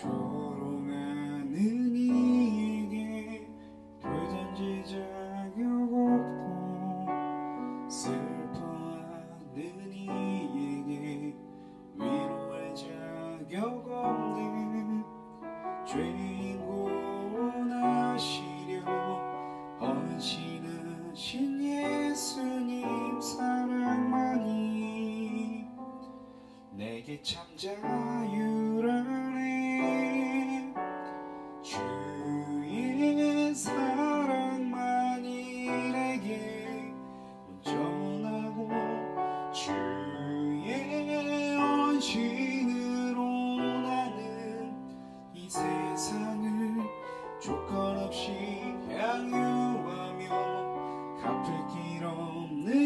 조롱하는 이에게 되던지 자격 없고 슬퍼하는 이에게 위로할 자격 없는 죄인 구원하시려 헌신하신 예수님 사랑만이 내게 참 자유라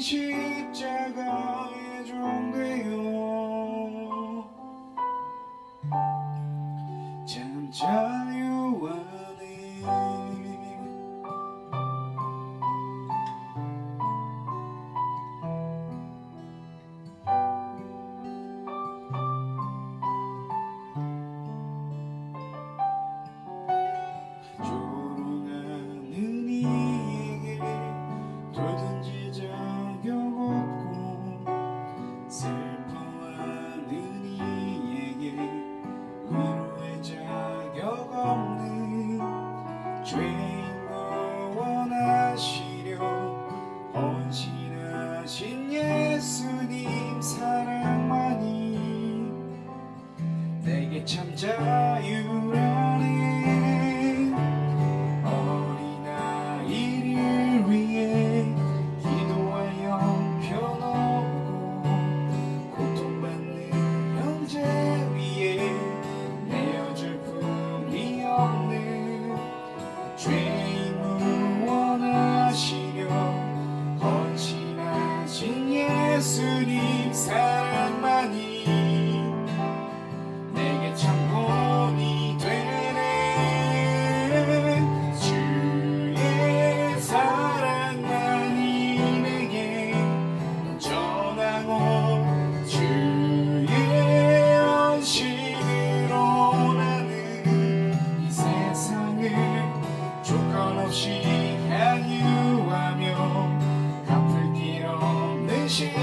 십자가에 종되어 잠자. 시려 헌신하신 예수님 사랑만이 내게 참 자유를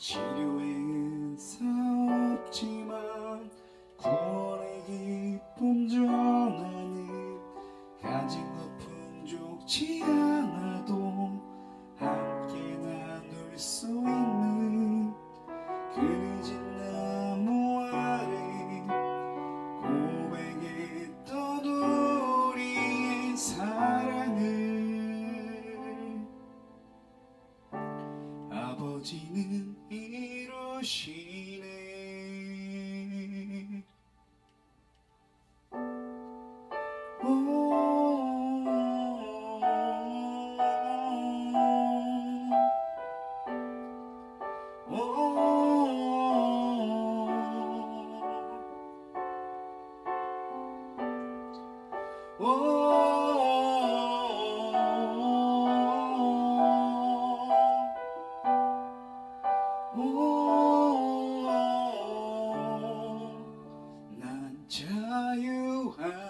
치료엔 없지만 구원의 기쁨 전하는 가진 것 풍족치가 자유한